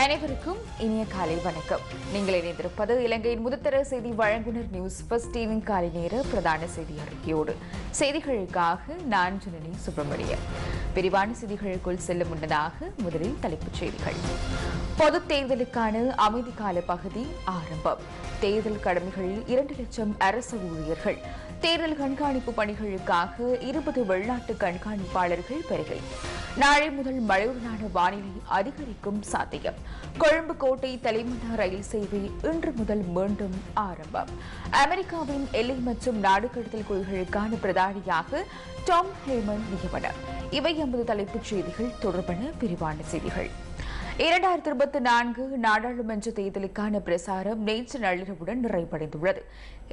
அனைவருக்கும் இனிய காலை வணக்கம். நீங்கள் இணைந்திருப்பது இலங்கையின் முதுத்தர செய்தி வழங்குனர் நியூஸ் பஸ்டினின் காலை நேர பிரதான செய்தி அறிக்கையோடு. செய்திகளுக்காக நான் ஜனனி சுப்பிரமணியன். விரிவான செய்திகளுக்குள் செல்லும் முன்னதாக முதலில் தலைப்புச் செய்திகள். பொதுத் தேர்தலுக்கான அமைதி கால பகுதி ஆரம்பம். தேர்தல் கடமைகளில் இரண்டு லட்சம் அரசு ஊழியர்கள் தேர்தல் கண்காணிப்பு பணிகளுக்காக இருபது வெளிநாட்டு கண்காணிப்பாளர்கள் பெறுகை நாளை முதல் மழையுடனான வானிலை அதிகரிக்கும் சாத்தியம். கொழும்பு கோட்டை தலைமன்னா ரயில் சேவை இன்று முதல் மீண்டும் ஆரம்பம். அமெரிக்காவின் எல்லை மற்றும் நாடு கடத்தல் கொள்கைகளுக்கான பிரதானியாக டாம் ஹேமன் நியமனம். இவை எமது தலைப்புச் செய்திகள். தொடர்பான விரிவான செய்திகள். இரண்டாயிரத்தி இருபத்தி நான்கு நாடாளுமன்ற தேர்தலுக்கான பிரசாரம் நேற்று நள்ளிரவுடன் நிறைவடைந்துள்ளது.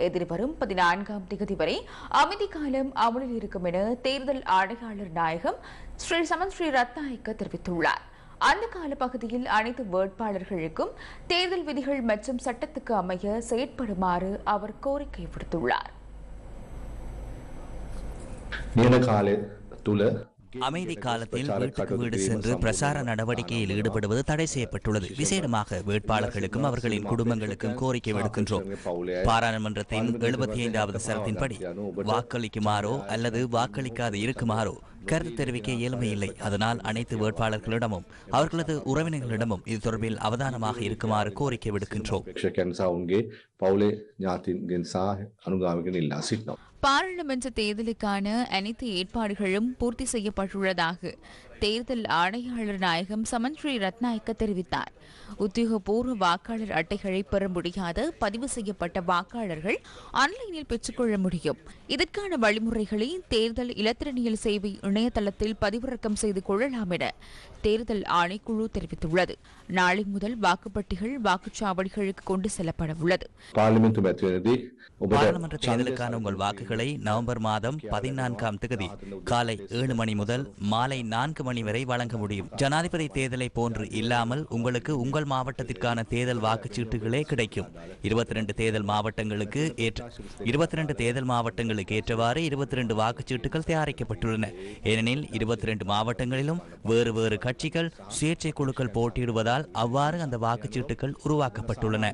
எதிர்வரும் பதினான்காம் தேதி வரை அமைதி காலம் அமலில் இருக்கும் என தேர்தல் ஆணையாளர் நாயகம் ஸ்ரீ சமன் ஸ்ரீ ரத்நாயக்க தெரிவித்துள்ளார். அந்த கால பகுதியில் அனைத்து வேட்பாளர்களுக்கும் தேர்தல் விதிகள் மற்றும் சட்டத்துக்கு அமைய செயற்படுமாறு அவர் கோரிக்கை விடுத்துள்ளார். அமைதி காலத்தில் வீட்டுக்கு வீடு சென்று பிரசார நடவடிக்கையில் ஈடுபடுவது தடை செய்யப்பட்டுள்ளது. விசேடமாக வேட்பாளர்களுக்கும் அவர்களின் குடும்பங்களுக்கும் கோரிக்கை விடுக்கின்றோம். பாராளுமன்றத்தின் எழுபத்தி ஐந்தாவது சரத்தின்படி வாக்களிக்குமாறோ அல்லது வாக்களிக்காது இருக்குமாறோ கருத்து தெரிவிக்க இயலுமையில்லை அதனால் அனைத்து வேட்பாளர்களிடமும் அவர்களது உறவினர்களிடமும் இது தொடர்பில் அவதானமாக இருக்குமாறு கோரிக்கை விடுக்கின்றோம். பாராளுமன்ற தேர்தலுக்கான அனைத்து ஏற்பாடுகளும் பூர்த்தி செய்யப்பட்டுள்ளதாக தேர்தல் ஆணையாளர் நாயகம் சமன் ரத்நாயக்க தெரிவித்தார். உத்தியோகபூர்வ வாக்காளர் அட்டைகளை பெற முடியாத பதிவு செய்யப்பட்ட வாக்காளர்கள் ஆன்லைனில் பெற்றுக்கொள்ள முடியும். இதற்கான வழிமுறைகளை தேர்தல் இலத்திரனியல் சேவை இணையதளத்தில் பதிவிறக்கம் செய்து கொள்ளலாம் என தேர்தல் ஆணைக்குழு தெரிவித்துள்ளது. நாளை முதல் வாக்குப்பட்டிகள் வாக்குச்சாவடிகளுக்கு கொண்டு செல்லப்பட உள்ளது. பாராளுமன்ற தேர்தலுக்கான உங்கள் வாக்குகளை நவம்பர் மாதம் பதினான்காம் தேதி காலை ஏழு மணி முதல் மாலை நான்கு மணி வரை வழங்க முடியும். ஜனாதிபதி தேர்தலை போன்று இல்லாமல் உங்களுக்கு உங்கள் மாவட்டத்திற்கான தேர்தல் வாக்குச்சீட்டுகளே கிடைக்கும். இருபத்தி ரெண்டு தேர்தல் மாவட்டங்களுக்கு ஏற்ற இருபத்தி ரெண்டு தேர்தல் மாவட்டங்களுக்கு ஏற்றவாறு இருபத்தி ரெண்டு வாக்குச்சீட்டுகள் தயாரிக்கப்பட்டுள்ளன. ஏனெனில் இருபத்தி ரெண்டு மாவட்டங்களிலும் வேறு வேறு கட்சிகள் சுயேட்சை குழுக்கள் போட்டியிடுவதால் அவ்வாறு அந்த வாக்குச்சீட்டுகள் உருவாக்கப்பட்டுள்ளன.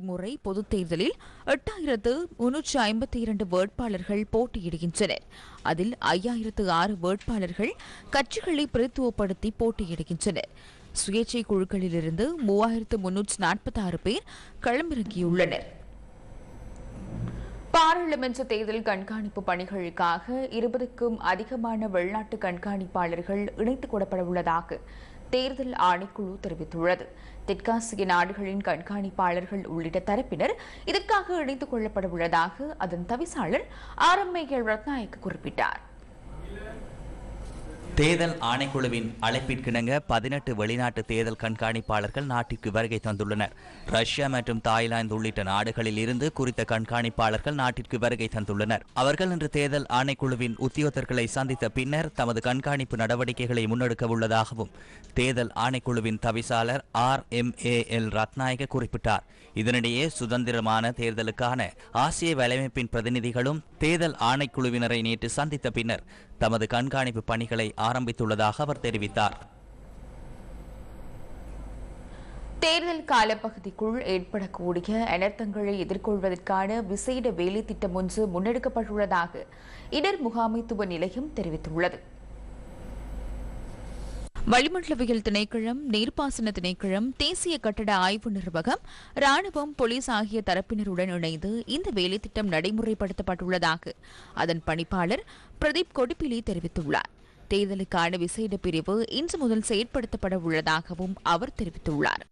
முறை பொதுத் தேர்தலில் எட்டாயிரத்து முன்னூற்று ஐம்பத்தி இரண்டு வேட்பாளர்கள் போட்டியிடுகின்றனர். அதில் ஐயாயிரத்து ஆறு வேட்பாளர்கள் கட்சிகளை பிரதித்துவப்படுத்தி போட்டியிடுகின்றனர். சுயேட்சை குழுக்களிலிருந்து மூவாயிரத்து முன்னூற்று நாற்பத்தி ஆறு பேர் களமிறங்கியுள்ளனர். பாராளுமன்ற தேர்தல் கண்காணிப்பு பணிகளுக்காக இருபதுக்கும் அதிகமான வெளிநாட்டு கண்காணிப்பாளர்கள் இணைத்துக் கொள்ளப்பட உள்ளதாக தேர்தல் ஆணைக்குழு தெரிவித்துள்ளது. தெற்காசிய நாடுகளின் கண்காணிப்பாளர்கள் உள்ளிட்ட தரப்பினர் இதற்காக இணைத்துக் கொள்ளப்பட உள்ளதாக அதன் தவிசாளர் ஆர் எம் ஏ ரத்நாயக்க குறிப்பிட்டார். தேர்தல் ஆணைக்குழுவின் அழைப்பிற்கிணங்க பதினெட்டு வெளிநாட்டு தேர்தல் கண்காணிப்பாளர்கள் நாட்டிற்கு வருகை தந்துள்ளனர். ரஷ்யா மற்றும் தாய்லாந்து உள்ளிட்ட நாடுகளில் இருந்து குறித்த கண்காணிப்பாளர்கள் நாட்டிற்கு வருகை தந்துள்ளனர். அவர்கள் இன்று தேர்தல் ஆணைக்குழுவின் உத்தியோகத்தர்களை சந்தித்த பின்னர் தமது கண்காணிப்பு நடவடிக்கைகளை முன்னெடுக்க உள்ளதாகவும் தேர்தல் ஆணைக்குழுவின் தவிசாளர் R M A L Ratnayake குறிப்பிட்டார். இதனிடையே சுதந்திரமான தேர்தலுக்கான ஆசிய வலையமைப்பின் பிரதிநிதிகளும் தேர்தல் ஆணைக்குழுவினரை நேற்று சந்தித்த பின்னர் தமது கண்காணிப்பு பணிகளை ஆரம்பித்துள்ளதாக அவர் தெரிவித்தார். தேர்தல் காலப்பகுதிக்குள் ஏற்படக்கூடிய அனர்த்தங்களை எதிர்கொள்வதற்கான விசேட வேலை திட்டம் ஒன்று முன்னெடுக்கப்பட்டுள்ளதாக இடர் முகாமைத்துவ நிலையம் தெரிவித்துள்ளது. வளிமண்டலவியல் திணைக்களம் நீர்ப்பாசன திணைக்களம் தேசிய கட்டட ஆய்வு நிர்வாகம் ராணுவம் போலீஸ் ஆகிய தரப்பினருடன் இணைந்து இந்த வேலைத்திட்டம் நடைமுறைப்படுத்தப்பட்டுள்ளதாக அதன் பணிப்பாளர் பிரதீப் கொடிப்பிலி தெரிவித்துள்ளார். தேர்தலுக்கான விசேட பிரிவு இன்று முதல் செயற்படுத்தப்பட உள்ளதாகவும் அவர் தெரிவித்துள்ளார்.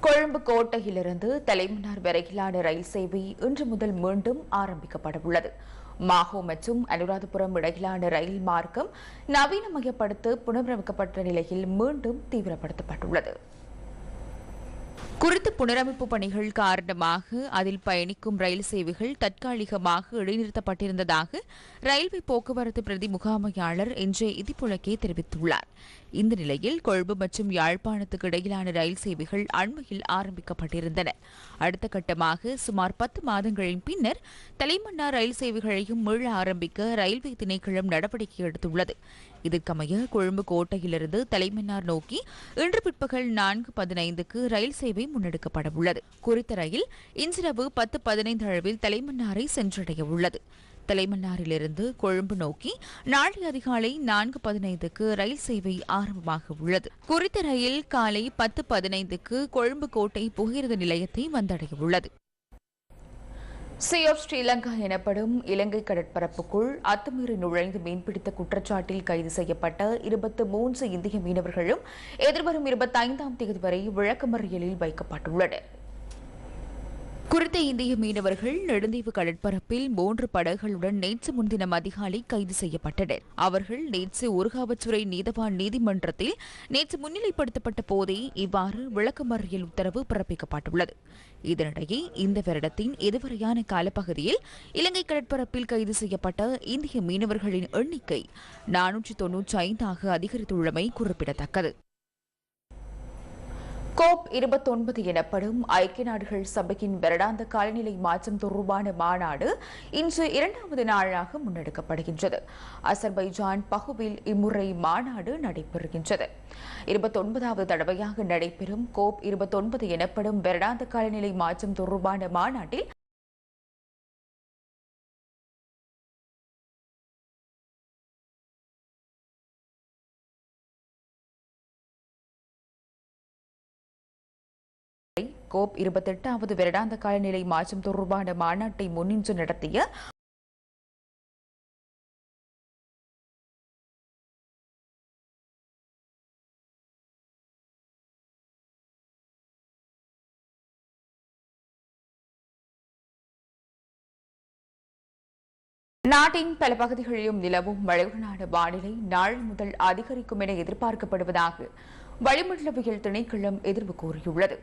கொழும்பு கோட்டையிலிருந்து தலைமன்னார் வரையிலான ரயில் சேவை இன்று முதல் மீண்டும் ஆரம்பிக்கப்பட உள்ளது மாஹோ மற்றும் அனுராதபுரம் இடையிலான ரயில் மார்க்கம் நவீனமயப்படுத்த புனரமைக்கப்பட்ட நிலையில் மீண்டும் தீவிரப்படுத்தப்பட்டுள்ளது. குறித்த புனரமைப்பு பணிகள் காரணமாக அதில் பயணிக்கும் ரயில் சேவைகள் தற்காலிகமாக இடைநிறுத்தப்பட்டிருந்ததாக ரயில்வே போக்குவரத்து பிரதி முகாமையாளர் இன்று இதிப்புலக்கே தெரிவித்துள்ளார். இந்த நிலையில் கொழும்பு மற்றும் யாழ்ப்பாணத்துக்கு இடையிலான ரயில் சேவைகள் அண்மையில் ஆரம்பிக்கப்பட்டிருந்தன. அடுத்த கட்டமாக சுமார் பத்து மாதங்களின் பின்னர் தலைமன்னார் ரயில் சேவைகளையும் மீள ஆரம்பிக்க ரயில்வே திணைக்களம் நடவடிக்கை எடுத்துள்ளது. இதற்கமைய கொழும்பு கோட்டையிலிருந்து தலைமன்னார் நோக்கி இன்று பிற்பகல் நான்கு பதினைந்துக்கு ரயில் சேவை முன்னெடுக்கப்பட உள்ளது குறித்த ரயில் இன்றிரவு பத்து பதினைந்து அளவில் தலைமன்னாரை சென்றடைய உள்ளது தலைமன்னாரிலிருந்து கொழும்பு நோக்கி நாளை அதிகாலை நான்கு பதினைந்துக்கு ரயில் சேவை ஆரம்பமாக உள்ளது குறித்த ரயில் காலை பத்து பதினைந்துக்கு கொழும்பு கோட்டை புகையிரத நிலையத்தை வந்தடைய உள்ளது சி ஆஃப் ஸ்ரீலங்கா எனப்படும் இலங்கை கடற்பரப்புக்குள் அத்துமீறி நுழைந்து மீன்பிடித்த குற்றச்சாட்டில் கைது செய்யப்பட்ட இருபத்து மூன்று இந்திய மீனவர்களும் எதிர்வரும் இருபத்தைந்தாம் தேதி வரை விளக்கமறியலில் வைக்கப்பட்டுள்ளனர். குறித்த இந்திய மீனவர்கள் நெடுந்தீவு கடற்பரப்பில் மூன்று படகுகளுடன் நேற்று முன்தினம் அதிகாலை கைது செய்யப்பட்டனர். அவர்கள் நேற்று ஊர்காவச்சுறை நீதவான் நீதிமன்றத்தில் நேற்று முன்னிலைப்படுத்தப்பட்ட போதே இவ்வாறு விளக்கமறியல் உத்தரவு பிறப்பிக்கப்பட்டுள்ளது. இதனிடையே இந்த வருடத்தின் எதிர்வரையான காலப்பகுதியில் இலங்கை கடற்பரப்பில் கைது செய்யப்பட்ட இந்திய மீனவர்களின் எண்ணிக்கை நானூற்றி தொன்னூற்றி ஐந்தாக அதிகரித்துள்ளமை குறிப்பிடத்தக்கது. கோப் இருபத்தொன்பது எனப்படும் ஐக்கிய நாடுகள் சபையின் வருடாந்த காலநிலை மாற்றம் தொடர்பான மாநாடு இன்று இரண்டாவது நாளாக முன்னெடுக்கப்படுகின்றது. அசர்பைஜான் பகுவில் இம்முறை மாநாடு நடைபெறுகின்றது. இருபத்தொன்பதாவது தடவையாக நடைபெறும் கோப் இருபத்தொன்பது எனப்படும் வருடாந்த காலநிலை மாற்றம் தொடர்பான மாநாட்டில் கோப் இருபத்தெட்டாவது வருடாந்த காலநிலை மாற்றம் தொடர்பான மாநாட்டை முன்னின்று நடத்திய நாட்டின் பல பகுதிகளிலும் நிலவும் மழையுடனான வானிலை நாளை முதல் அதிகரிக்கும் என எதிர்பார்க்கப்படுவதாக வளிமண்டலவியல் திணைக்களம் எதிர்வு கூறியுள்ளது.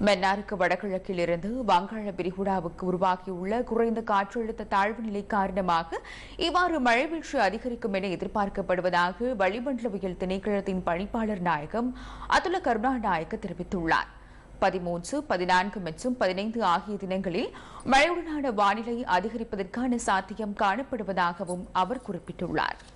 மன்னாருக்கு வடகிழக்கில் இருந்து வங்காள விரிகுடாவுக்கு உருவாகியுள்ள குறைந்த காற்றழுத்த தாழ்வு நிலை காரணமாக இவ்வாறு மழை வீழ்ச்சி அதிகரிக்கும் என எதிர்பார்க்கப்படுவதாக வளிமண்டலவியல் திணைக்களத்தின் பணிப்பாளர் நாயகம் அதுல கருணாநாயக்க தெரிவித்துள்ளார். பதிமூன்று பதினான்கு மற்றும் பதினைந்து ஆகிய தினங்களில் மழையுடனான வானிலை அதிகரிப்பதற்கான சாத்தியம் காணப்படுவதாகவும் அவர் குறிப்பிட்டுள்ளார்.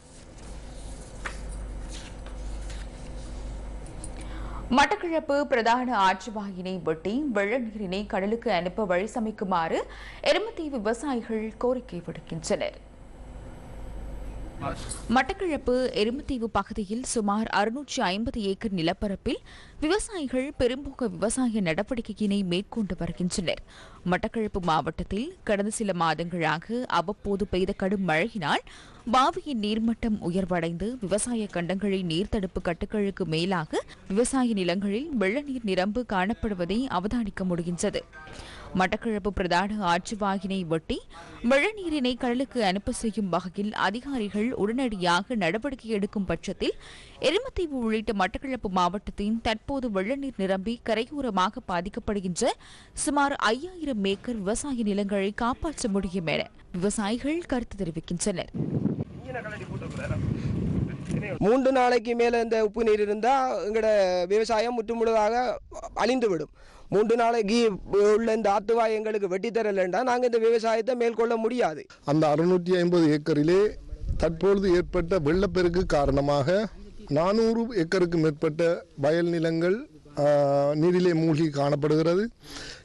மட்டக்கிழப்பு பிரதான ஆற்று வாயினை வெட்டி வெள்ள நீரினை கடலுக்கு அனுப்ப வழி சமைக்குமாறு எருமத்தீவு விவசாயிகள் கோரிக்கை விடுக்கின்றனர். மட்டக்கிழப்பு எருமத்தீவு பகுதியில் சுமார் அறுநூற்றி ஐம்பது ஏக்கர் நிலப்பரப்பில் விவசாயிகள் பெரும்போக விவசாய நடவடிக்கையினை மேற்கொண்டு வருகின்றனர். மட்டக்கிழப்பு மாவட்டத்தில் கடந்த சில மாதங்களாக அவ்வப்போது பெய்த கடும் மழையினால் பாவியின் நீர்மட்டம் உயர்வடைந்து விவசாய கண்டங்களின் நீர்த்தடுப்பு கட்டுகளுக்கு மேலாக விவசாய நிலங்களில் வெள்ளநீர் நிரம்பு காணப்படுவதை அவதானிக்க முடிகின்றது. மட்டக்களப்பு பிரதான ஆற்று வாகினை வெட்டி கடலுக்கு அனுப்ப செய்யும் வகையில் அதிகாரிகள் உடனடியாக நடவடிக்கை எடுக்கும் பட்சத்தில் எருமத்தீவு உள்ளிட்ட மட்டக்களப்பு மாவட்டத்தின் தற்போது வெள்ளநீர் நிரம்பி கரையோரமாக பாதிக்கப்படுகின்ற சுமார் ஐயாயிரம் ஏக்கர் விவசாய நிலங்களை காப்பாற்ற முடியும் என விவசாயிகள் கருத்து தெரிவிக்கின்றனர். மூன்று நாளைக்கு மேலே இந்த உப்பு நீர் இருந்தால் எங்களோட விவசாயம் முற்றுமுழுதாக அழிந்து விடும் மூன்று நாளைக்கு உள்ள இந்த ஆத்துவாய் எங்களுக்கு வெட்டி தரலைன்னா நாங்கள் இந்த விவசாயத்தை மேற்கொள்ள முடியாது. அந்த அறுநூற்றி ஐம்பது ஏக்கரிலே தற்பொழுது ஏற்பட்ட வெள்ளப்பெருக்கு காரணமாக நானூறு ஏக்கருக்கு மேற்பட்ட வயல் நிலங்கள் நீரிலே மூழ்கி காணப்படுகிறது.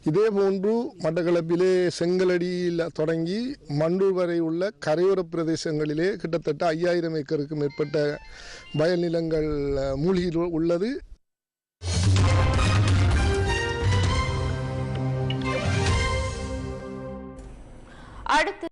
இதே போன்று மட்டக்களப்பிலே செங்கலடியில் தொடங்கி மண்டூர் வரை உள்ள கரையோர பிரதேசங்களிலே கிட்டத்தட்ட ஐயாயிரம் ஏக்கருக்கு மேற்பட்ட வயல் நிலங்கள் மூழ்கி உள்ளது. அடுத்து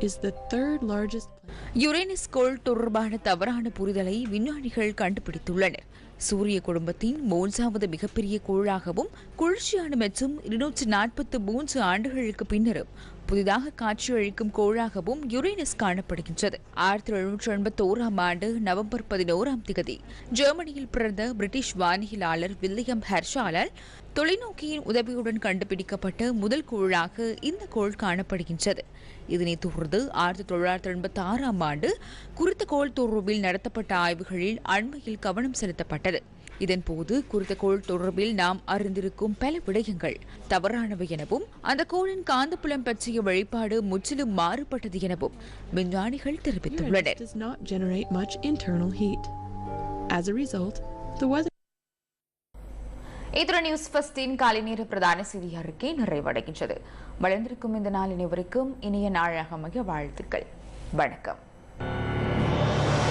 is the third largest Uranus கோள் தொடர்பான தவறான புரிதலை விஞ்ஞானிகள் கண்டுபிடித்துள்ளனர். சூரிய குடும்பத்தின் மூன்றாவது மிகப்பெரிய கோளாகவும் குளிர்ச்சியான மற்றும் இருநூற்றி நாற்பத்தி மூன்று ஆண்டுகளுக்கு பின்னரும் புதிதாக காட்சியளிக்கும் கோளாகவும் யுரேனஸ் காணப்படுகின்றது. ஆயிரத்தி எழுநூற்றி எண்பத்தி ஓராம் ஆண்டு நவம்பர் பதினோராம் திகதி ஜெர்மனியில் பிறந்த பிரிட்டிஷ் வானியலாளர் வில்லியம் ஹெர்ஷாலால் தொலைநோக்கியின் உதவியுடன் கண்டுபிடிக்கப்பட்ட முதல் கோளாக இந்த கோள் காணப்படுகின்றது. இதனைத் தொடர்ந்து ஆயிரத்தி தொள்ளாயிரத்தி எண்பத்தி ஆறாம் ஆண்டு குறித்த கோள் தொடர்பில் நடத்தப்பட்ட ஆய்வுகளில் அண்மையில் கவனம் செலுத்தப்பட்டது. இதன்போது குறித்த கோள் தொடர்பில் நாம் அறிந்திருக்கும் பல விடயங்கள். தவறானவை எனவும் அந்த கோளின் காந்தப்புலம் பற்றிய வெளிப்பாடு முற்றிலும் மாறுபட்டது எனவும் விஞ்ஞானிகள் தெரிவித்துள்ளனர். இத்துடன் நியூஸ் ஃபஸ்டின் காலை நேர பிரதான செய்தி அறிக்கை நிறைவடைகின்றது. வளர்ந்திருக்கும் இந்த நாள் இனிவருக்கும் இனிய நாளாக அமைய வாழ்த்துக்கள். வணக்கம்.